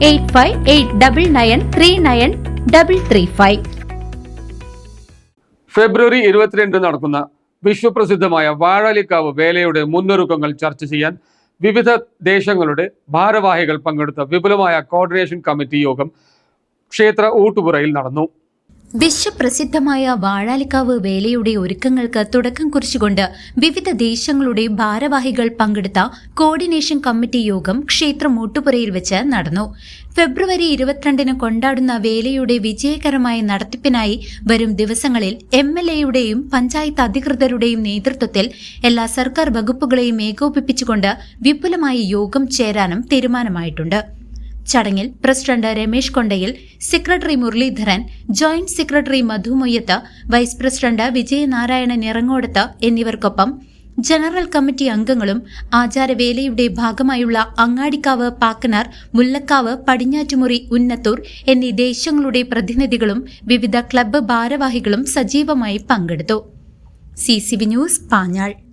Eight five eight double nine three nine double three five February ഇരുപത്തിരണ്ട് നടക്കുന്ന വിശ്വപ്രസിദ്ധമായ വാഴാലിക്കാവ് വേലയുടെ മുന്നൊരുക്കങ്ങൾ ചർച്ച ചെയ്യാൻ വിവിധ ദേശങ്ങളുടെ ഭാരവാഹികൾ പങ്കെടുത്ത വിപുലമായ കോർഡിനേഷൻ കമ്മിറ്റി യോഗം ക്ഷേത്ര ഊട്ടുപുറയിൽ നടന്നു. വിശ്വപ്രസിദ്ധമായ വാഴാലിക്കാവ് വേലയുടെ ഒരുക്കങ്ങൾക്ക് തുടക്കം കുറിച്ചുകൊണ്ട് വിവിധ ദേശങ്ങളുടെ ഭാരവാഹികൾ പങ്കെടുത്ത കോർഡിനേഷൻ കമ്മിറ്റി യോഗം ക്ഷേത്രം മൂട്ടുപുരയിൽ വെച്ച് നടന്നു. ഫെബ്രുവരി ഇരുപത്തിരണ്ടിന് കൊണ്ടാടുന്ന വേലയുടെ വിജയകരമായ നടത്തിപ്പിനായി വരും ദിവസങ്ങളിൽ എം എൽ എയുടെയും പഞ്ചായത്ത് അധികൃതരുടെയും നേതൃത്വത്തിൽ എല്ലാ സർക്കാർ വകുപ്പുകളെയും ഏകോപിപ്പിച്ചുകൊണ്ട് വിപുലമായി യോഗം ചേരാനും തീരുമാനമായിട്ടുണ്ട്. ചടങ്ങിൽ president Ramesh Kondayil secretary Muraleedharan joint secretary Madhu Moyyath vice president Vijayanarayanan Irangodath എന്നിവർക്കൊപ്പം ജനറൽ കമ്മിറ്റി അംഗങ്ങളും ആചാരവേലയുടെ ഭാഗമായുള്ള അങ്ങാടിക്കാവ് പാക്കനാർ മുല്ലക്കാവ് പടിഞ്ഞാറ്റുമുറി ഉന്നത്തൂർ എന്നീ ദേശങ്ങളുടെ പ്രതിനിധികളും വിവിധ ക്ലബ്ബ് ഭാരവാഹികളും സജീവമായി പങ്കെടുത്തു. C news Panjal.